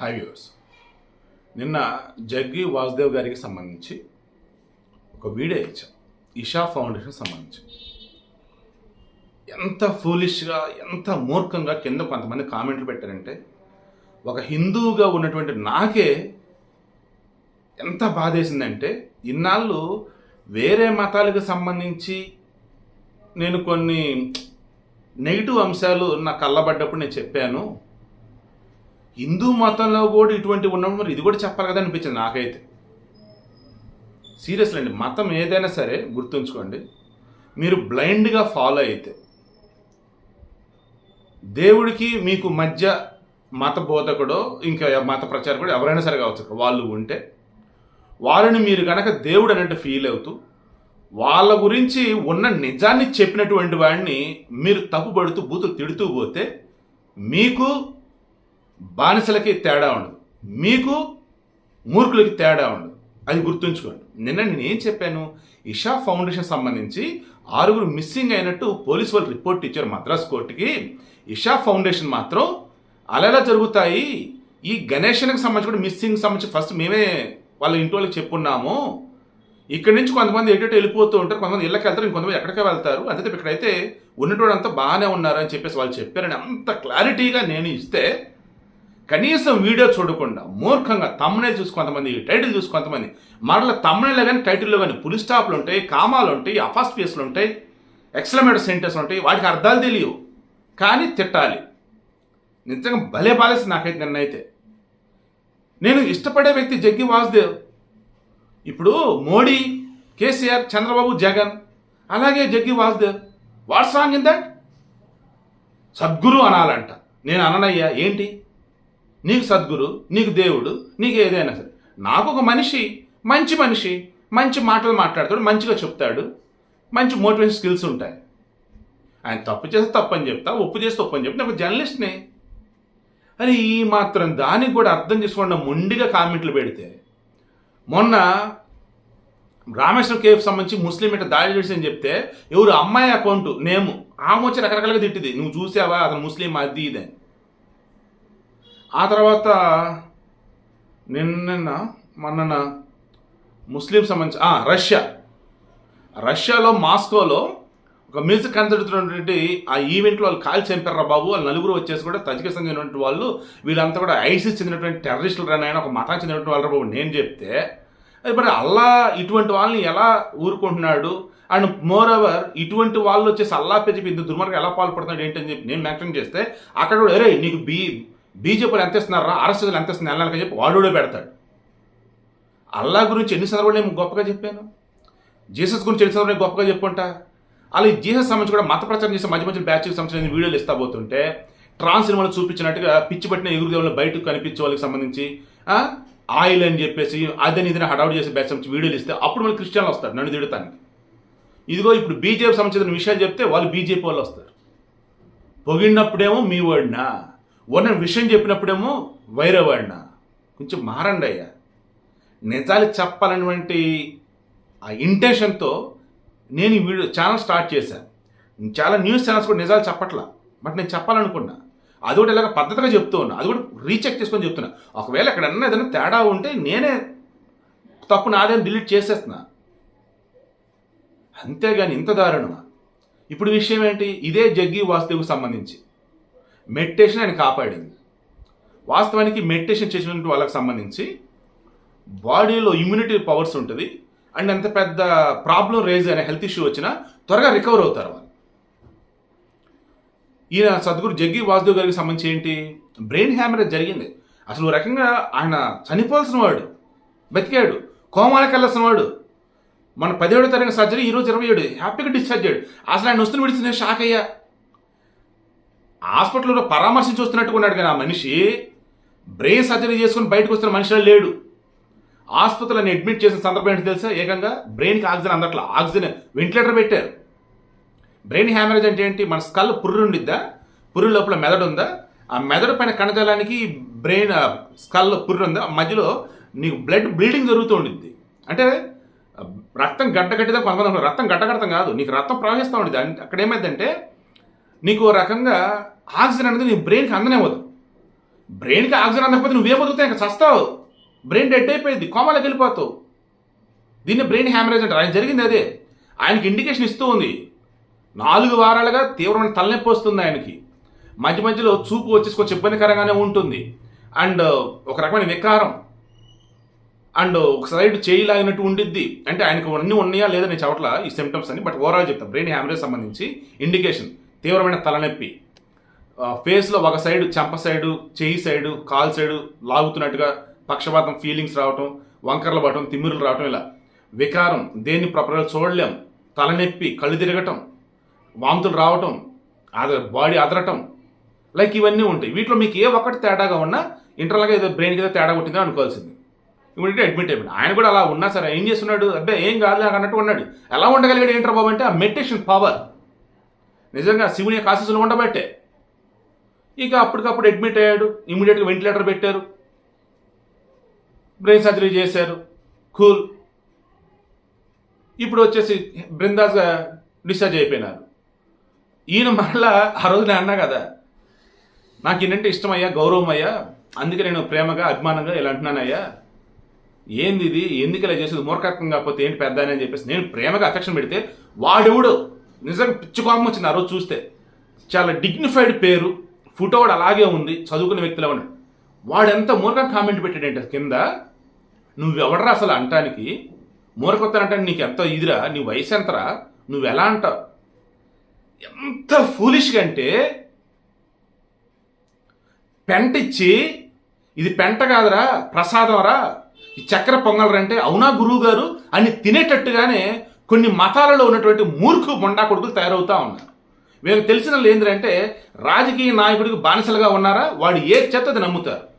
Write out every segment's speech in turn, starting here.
Hi viewers నిన్న జగ్గి వాసుదేవ్ గారికి సంబంధించి ఒక వీడియో ఇచ్చాం. ఇషా ఫౌండేషన్ సంబంధించి. ఎంత ఫూలిష్గా ఎంత మూర్ఖంగా కింద కొంతమంది కామెంట్లు పెట్టారంటే ఒక హిందువుగా ఉన్నటువంటి నాకే ఎంత బాధేసిందంటే ఇన్నాళ్ళు వేరే మతాలకు సంబంధించి నేను కొన్ని నెగిటివ్ అంశాలు నా కళ్ళబడ్డప్పుడు నేను చెప్పాను. హిందూ మతంలో కూడా ఇటువంటి ఉన్నప్పుడు మరి ఇది కూడా చెప్పాలి కదా అనిపించింది నాకైతే. సీరియస్లీ అండి మతం ఏదైనా సరే గుర్తుంచుకోండి మీరు బ్లైండ్గా ఫాలో అయితే దేవుడికి మీకు మధ్య మత బోధకుడో ఇంకా మత ప్రచారకుడు ఎవరైనా సరే కావచ్చు వాళ్ళు ఉంటే వాళ్ళని మీరు కనుక దేవుడు అన్నట్టు ఫీల్ అవుతూ వాళ్ళ గురించి ఉన్న నిజాన్ని చెప్పినటువంటి వాడిని మీరు తప్పుపడుతూ బూతులు తిడుతూ పోతే మీకు బానిసలకి తేడా ఉండదు. మీకు మూర్ఖులకి తేడా ఉండదు. అది గుర్తుంచుకోండి. నిన్న నేను ఏం చెప్పాను? ఇషా ఫౌండేషన్ సంబంధించి ఆరుగురు మిస్సింగ్ అయినట్టు పోలీసు వాళ్ళు రిపోర్ట్ ఇచ్చారు మద్రాస్ కోర్టుకి. ఇషా ఫౌండేషన్ మాత్రం అలా జరుగుతాయి? ఈ గణేషన్కి సంబంధించి కూడా మిస్సింగ్ సంబంధించి ఫస్ట్ మేమే వాళ్ళ ఇంటి వాళ్ళకి చెప్పున్నాము. ఇక్కడి నుంచి కొంతమంది ఎటు వెళ్ళిపోతూ ఉంటారు. కొంతమంది ఇళ్ళకి వెళ్తారు. ఇంకొంతమంది ఎక్కడికి వెళ్తారు. అంతే ఇక్కడైతే ఉన్నటువంటి అంతా బాగానే ఉన్నారు అని చెప్పేసి వాళ్ళు చెప్పారని అంత క్లారిటీగా నేను ఇస్తే కనీసం వీడియో చూడకుండా మూర్ఖంగా తమ్మునే చూసి కొంతమంది టైటిల్ చూసి కొంతమంది మరల తమ్మునేలో కానీ టైటిల్లో కానీ పులి స్టాప్లు ఉంటాయి కామాలు ఉంటాయి అఫాస్ట్ ఫేస్లు ఉంటాయి ఎక్సలమేట్ సెంటెన్స్ ఉంటాయి వాటికి అర్థాలు తెలియవు. కానీ తిట్టాలి. నిజంగా భలే పాలేసి నాకైతే నిన్నైతే. నేను ఇష్టపడే వ్యక్తి జగ్గి వాసుదేవ్. ఇప్పుడు మోడీ కేసీఆర్ చంద్రబాబు జగన్ అలాగే Jaggi Vasudev. What song in that? Sadhguru అనాలంట. నేను అననయ్యా ఏంటి? నీకు సద్గురు నీకు దేవుడు నీకు ఏదైనా సరే. నాకు ఒక మనిషి మంచి మనిషి మంచి మాటలు మాట్లాడతాడు మంచిగా చెప్తాడు మంచి మోటివేషన్ స్కిల్స్ ఉంటాయి. ఆయన తప్పు చేస్తే తప్పు అని చెప్తా ఒప్పు చేస్తే ఒప్పు అని చెప్తా ఒక జర్నలిస్ట్ని. అని ఈ మాత్రం దానికి కూడా అర్థం చేసుకోకుండా మొండిగా కామెంట్లు పెడితే. మొన్న రామేశ్వరం కేఫ్ సంబంధించి ముస్లిం ఇట్లా దాడి చేసి అని చెప్తే ఎవరు అమ్మాయి అకౌంట్ నేము ఆమె వచ్చి రకరకాలుగా తిట్టింది. నువ్వు చూసావా అతను ముస్లిం అది ఇది అని. ఆ తర్వాత నిన్న మొన్న ముస్లిం సంబంధించి రష్యా. రష్యాలో మాస్కోలో ఒక మ్యూజిక్ కన్సర్ట్ ఉన్నటువంటి ఆ ఈవెంట్లో వాళ్ళు కాల్ చంపారా బాబు. వాళ్ళు నలుగురు వచ్చేసి కూడా తజికిస్తాన్ చెందినటువంటి వాళ్ళు వీళ్ళంతా కూడా ఐసిస్ చెందినటువంటి టెర్రరిస్టులు రానాయన ఒక మతానికి చెందినటువంటి వాళ్ళు బాబు నేను చెప్తే అది మరి అల్లా ఇటువంటి వాళ్ళని ఎలా ఊరుకుంటున్నాడు? అండ్ మోర్ ఓవర్ ఇటువంటి వాళ్ళు వచ్చేసి అల్లా పేరు చెప్పి ఇంత దుర్మార్గం ఎలా పాల్పడుతున్నాడు ఏంటని చెప్పి నేను మెన్షన్ చేస్తే అక్కడ కూడా అరే నీకు బీ బీజేపీలు ఎంత ఇస్తున్నారా ఆర్ఎస్ఎస్లు ఎంత ఇస్తున్నారు నెలనక చెప్పి వాడు పెడతాడు. అల్లా గురించి ఎన్ని సందర్భాలు నేను గొప్పగా చెప్పాను? జీసస్ గురించి ఎన్ని సందర్భాలు గొప్పగా చెప్పుకుంటా? అలా ఈ జీసస్ సంబంధించి కూడా మత ప్రచారం చేసే మధ్య మధ్య బ్యాచ్కి సంబంధించిన వీడియోలు ఇస్తా పోతుంటే ట్రాన్స్ సినిమాలు చూపించినట్టుగా పిచ్చి పట్టిన ఎగురు దేవుళ్ళు బయటకు కనిపించే వాళ్ళకి సంబంధించి ఆయిల్ అని చెప్పేసి అదని ఇదని హడావుడు చేసే బ్యాచ్ సంబంధించి వీడియోలు ఇస్తే అప్పుడు మళ్ళీ క్రిస్టియన్లు వస్తారు నన్ను తిడతానికి. ఇదిగో ఇప్పుడు బీజేపీ సంబంధించిన విషయాలు చెప్తే వాళ్ళు బీజేపీ వాళ్ళు వస్తారు. పొగిడినప్పుడేమో మీ వాడినా? ఓనర్ విషయం చెప్పినప్పుడేమో వైరవాడిన. కొంచెం మారండి అయ్యా నిజాలు చెప్పాలనేటువంటి ఆ ఇంటెన్షన్తో నేను ఈ వీడియో ఛానల్ స్టార్ట్ చేశాను చాలా న్యూస్ ఛానల్స్ కూడా నిజాలు చెప్పట్లా. బట్ నేను చెప్పాలనుకున్నా. అది కూడా ఇలాగ పద్ధతిగా చెప్తూ ఉన్నా. అది కూడా రీచెక్ చేసుకొని చెప్తున్నా. ఒకవేళ ఎక్కడన్నా ఏదైనా తేడా ఉంటే నేనే తప్పు నాదే డిలీట్ చేసేస్తున్నా. అంతేగాని ఇంత దారుణమా? ఇప్పుడు విషయం ఏంటి? ఇదే జగ్గి వాస్తువుకు సంబంధించి. మెడిటేషన్ ఆయన కాపాడింది. వాస్తవానికి మెడిటేషన్ చేసినటువంటి వాళ్ళకి సంబంధించి బాడీలో ఇమ్యూనిటీ పవర్స్ ఉంటుంది. అండ్ ఎంత పెద్ద ప్రాబ్లం రేజ్ అయిన హెల్త్ ఇష్యూ వచ్చినా త్వరగా రికవర్ అవుతారు వాళ్ళు. ఈయన సద్గురు జగ్గి వాసుదేవ్ గారికి సంబంధించి ఏంటి? బ్రెయిన్ హ్యామరేజ్ జరిగింది. అసలు ఓ రకంగా ఆయన చనిపోవాల్సిన వాడు బతికాడు కోమాలకు వెళ్ళాల్సిన వాడు. మన పదిహేడో తారీఖు సర్జరీ ఈరోజు ఇరవై ఏడు. హ్యాపీగా డిశ్చార్జ్ అయ్యాడు. అసలు ఆయన వస్తున్న విడిచిన షాక్ అయ్యా. హాస్పిటల్లో పరామర్శించి చూస్తున్నట్టు ఉన్నాడు కానీ ఆ మనిషి బ్రెయిన్ సర్జరీ చేసుకుని బయటకు వస్తున్న మనిషిలో లేడు. ఆసుపత్రులను అడ్మిట్ చేసిన సందర్భం ఏంటి తెలుసా? ఏకంగా బ్రెయిన్కి ఆక్సిజన్ అందట్లా. ఆక్సిజన్ వెంటిలేటర్ పెట్టారు. బ్రెయిన్ హ్యామరేజ్ అంటే ఏంటి? మన స్కల్ పుర్రు ఉండిద్దా? పుర్రు లోపల మెదడు ఉందా? ఆ మెదడు పైన కణజాలానికి బ్రెయిన్ స్కల్ పుర్రు ఉందా? మధ్యలో నీకు బ్లడ్ బ్లీడింగ్ జరుగుతూ ఉండిద్ది. అంటే రక్తం గడ్డ కట్టిదా కొంతమంది రక్తం గడ్డ కడతాం కాదు. నీకు రక్తం ప్రవహిస్తూ ఉండిద్ది. అక్కడ ఏమైందంటే నీకు ఓ రకంగా ఆక్సిజన్ అనేది నీ బ్రెయిన్కి అందనేవద్దు బ్రెయిన్కి ఆక్సిజన్ అందకపోతే నువ్వే బతుకుతాయి ఇంకా చస్తావు. బ్రెయిన్ డెడ్ అయిపోయింది. కోమాలకు వెళ్ళిపోతావు. దీన్ని బ్రెయిన్ హ్యామరేజ్ అంటారు. ఆయన జరిగింది అదే. ఆయనకి ఇండికేషన్ ఇస్తూ ఉంది. నాలుగు వారాలుగా తీవ్రమైన తలనొప్పి వస్తుంది ఆయనకి. మధ్య మధ్యలో చూపు వచ్చేసి కొంచెం ఇబ్బందికరంగానే ఉంటుంది. అండ్ ఒక రకమైన వికారం. అండ్ ఒక సైడ్ చేయి లాగినట్టు ఉండిద్ది. అంటే ఆయనకు అన్నీ ఉన్నాయా లేదా నేను చెప్పట్ల? ఈ సిమ్టమ్స్ అని బట్ ఓవరాల్ చెప్తాను బ్రెయిన్ హ్యామరేజ్ సంబంధించి ఇండికేషన్ తీవ్రమైన తలనొప్పి. ఫేస్లో ఒక సైడు చెంప సైడు చేయి సైడు కాల్ సైడు లాగుతున్నట్టుగా పక్షపాతం ఫీలింగ్స్ రావటం వంకర్లు పడటం తిమ్మిరులు రావటం ఇలా. వికారం దేన్ని ప్రపంచంలో చూడలేం. తలనొప్పి కళ్ళు తిరగటం వాంతులు రావటం అద బాడీ అదరటం. లైక్ ఇవన్నీ ఉంటాయి. వీటిలో మీకు ఏ ఒక్కటి తేడాగా ఉన్నా ఇంటర్నల్గా ఏదో బ్రెయిన్కి ఏదో తేడా కొట్టిందని అనుకోవాల్సింది. ఇమీడియట్ అడ్మిట్ అయిపోయింది ఆయన కూడా అలా ఉన్నా సరే ఏం చేస్తున్నాడు? అబ్బే ఏం కాదు అన్నట్టు ఉన్నాడు. ఎలా ఉండగలిగాడు ఏంటర్ బాబు అంటే ఆ మెడిటేషన్ పవర్. నిజంగా శివుని యొక్క ఆశీస్సులు ఉండబట్టే. ఇక అప్పటికప్పుడు అడ్మిట్ అయ్యాడు. ఇమీడియట్గా వెంటిలేటర్ పెట్టారు. బ్రెయిన్ సర్జరీ చేశారు. కూల్ ఇప్పుడు వచ్చేసి బృందాస్గా డిశ్చార్జ్ అయిపోయినారు. ఈయన మరలా ఆ రోజు నేను అన్నా కదా నాకు ఏంటంటే ఇష్టమయ్యా గౌరవం అయ్యా అందుకే నేను ప్రేమగా అభిమానంగా ఇలా అంటున్నానయ్యా. ఏంది ఇది? ఎందుకు ఇలా చేసేది? మూర్ఖత్వం కాకపోతే ఏంటి పెద్ద అని చెప్పేసి నేను ప్రేమగా అఫెక్షన్ పెడితే వాడెవడు నిజంగా పిచ్చి కోపం వచ్చింది ఆ రోజు చూస్తే. చాలా డిగ్నిఫైడ్ పేరు ఫోటో కూడా అలాగే ఉంది చదువుకున్న వ్యక్తిలో ఉన్నాడు వాడు ఎంత మూర్ఖం కామెంట్ పెట్టాడంటే కింద నువ్వెవడరా అసలు అంటానికి? మూర్ఖత్వం అంటే నీకు ఎంత ఇదిరా? నీ వయసు ఎంతరా? నువ్వు ఎలా అంటావు? ఎంత ఫూలిష్గా అంటే పెంట ఇచ్చి ఇది పెంట కాదురా ప్రసాదంరా ఈ చక్కెర పొంగలరంటే అవునా గురువు గారు అని తినేటట్టుగానే కొన్ని మతాలలో ఉన్నటువంటి మూర్ఖు బొండా కొడుకులు తయారవుతా ఉన్నారు. వీళ్ళకి తెలిసిన వాళ్ళు ఏంటంటే రాజకీయ నాయకుడికి బానిసలుగా ఉన్నారా? వాడు ఏ చెత్తది నమ్ముతారు?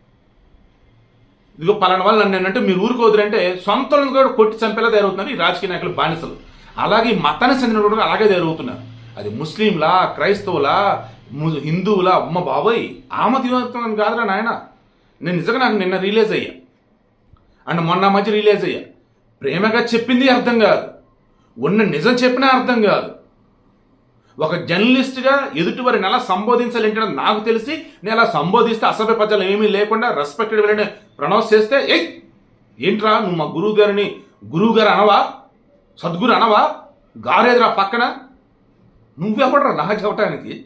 ఇదిగో పలానా వాళ్ళు నన్ను మీరు ఊరుకోదురంటే సొంతలను కూడా కొట్టి చంపేలా తయారవుతున్నారు ఈ రాజకీయ నాయకులు బానిసలు. అలాగే ఈ మతానికి చెందిన కూడా అలాగే తయారవుతున్నారు. అది ముస్లింలా క్రైస్తవులా ము- హిందువులా? అమ్మ బాబోయ్ ఆమతివంతం కాదురా నాయన. నేను నిజంగా నాకు నిన్న రిలీజ్ అయ్యా. అండ్ మొన్న మధ్య రిలీజ్ అయ్యా. ప్రేమగా చెప్పింది అర్థం కాదు. ఉన్న నిజం చెప్పినా అర్థం కాదు. ఒక జర్నలిస్ట్గా ఎదుటివారిని ఎలా సంబోధించాలి నాకు తెలిసి నేను అలా సంబోధిస్తే అసభ్య పద్యాలు ఏమీ లేకుండా రెస్పెక్టెడ్ వెళ్ళని ప్రొనౌన్స్ చేస్తే ఏ ఏంట్రా నువ్వు మా గురువు గారిని గురువు గారు అనవా? సద్గురు అనవా? గారేదిరా పక్కన? నువ్వెవడరా నాకు చెప్పడానికి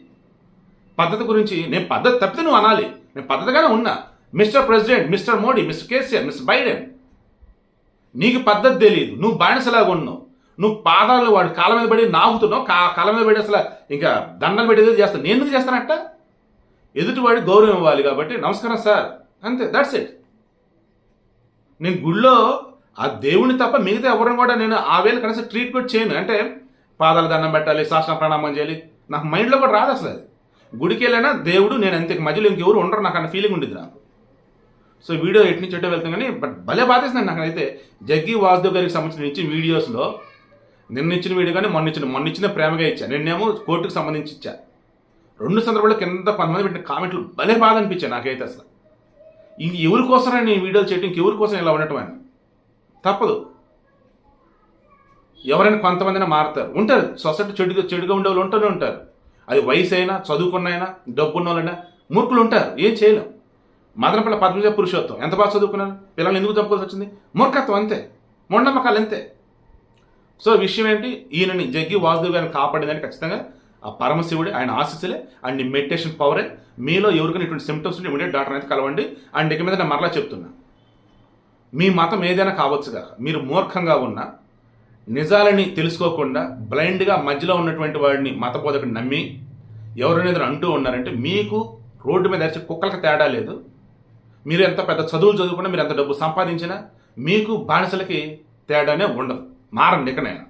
పద్ధతి గురించి నేను పద్ధతి తప్పితే నువ్వు అనాలి. నేను పద్ధతిగానే ఉన్నా. Mister president mister Modi mister KCR mister Biden. నీకు పద్ధతి తెలియదు నువ్వు బానిసలాగా ఉన్నావు. నువ్వు పాదాలు వాడి కాళ్ళ మీద పడి నాగుతున్నావు కా కాళ్ళ మీద పడి అసలు ఇంకా దండలు పెట్టి చేస్తాను నేను ఎందుకు చేస్తానట్ట? ఎదుటివాడి గౌరవం ఇవ్వాలి కాబట్టి నమస్కారం సార్. అంతే దట్స్ ఇట్ నేను గుళ్ళో ఆ దేవుని తప్ప మిగతా ఎవరిని కూడా నేను ఆ వేళ కనీసం ట్రీట్మెంట్ చేయను. అంటే పాదాలు దండం పెట్టాలి శాసన ప్రణామం చేయాలి. నాకు మైండ్లో కూడా రాదు అసలు అది. గుడికి వెళ్ళినా దేవుడు నేను అంతే మధ్యలో ఇంకెవరు ఉండరు నాకు అన్న ఫీలింగ్ ఉండేది నాకు. సో వీడియో ఎటు నుంచి ఎటో వెళ్తాం కానీ బట్ భలే బాధేసిందండి నాకైతే. జగ్గి వాసుదేవ్ గారికి సంబంధించిన వీడియోస్లో నిన్న ఇచ్చిన వీడియో కానీ మొన్న ఇచ్చిన మొన్న ఇచ్చిన ప్రేమగా ఇచ్చా. నిన్నేమో కోర్టుకు సంబంధించి ఇచ్చా. రెండు సందర్భాల్లో కింద కొంతమంది పెట్టిన కామెంట్లు భలే బాధ అనిపించాయి నాకైతే అసలు. ఇది ఎవరి కోసమే నేను వీడియోలు చేయటం ఇంకెవరి కోసం ఇలా ఉండటం అని. తప్పదు. ఎవరైనా కొంతమందినా మారుతారు. ఉంటారు. సొసైటీ చెడుగా చెడుగా ఉండే వాళ్ళు ఉంటూనే ఉంటారు. అది వయసు అయినా చదువుకున్నైనా డబ్బున్న వాళ్ళైనా మూర్ఖులు ఉంటారు. ఏం చేయలేం. మదనపల్లి పద్మజ పురుషోత్వం ఎంత బాగా చదువుకున్నాను పిల్లల్ని ఎందుకు చంపుకోవాల్సి వచ్చింది? మూర్ఖత్వం అంతే. మొండమ్మకాలు అంతే. సో విషయం ఏంటి? ఈయనని జగ్గి వాసుదేవ్ గారిని కాపాడిందని ఖచ్చితంగా ఆ పరమశివుడే ఆయన ఆశీస్సులే అండ్ మెడిటేషన్ పవరే మీలో ఎవరికైనా ఇటువంటి సిమ్టమ్స్ ఉంటే ఇమీడియట్ డాక్టర్ అయితే కలవండి. అండ్ ఇక మీద నేను మరలా చెప్తున్నా. మీ మతం ఏదైనా కావచ్చు కదా మీరు మూర్ఖంగా ఉన్నా నిజాలని తెలుసుకోకుండా బ్లైండ్గా మధ్యలో ఉన్నటువంటి వాడిని మత బోధకుడు నమ్మి ఎవరైనా అంటూ ఉన్నారంటే మీకు రోడ్డు మీద అరిచే కుక్కలకు తేడా లేదు. మీరు ఎంత పెద్ద చదువులు చదువుకున్నా మీరు ఎంత డబ్బు సంపాదించినా మీకు బానిసలకి తేడానే ఉండదు. మారండి ఇకనైనా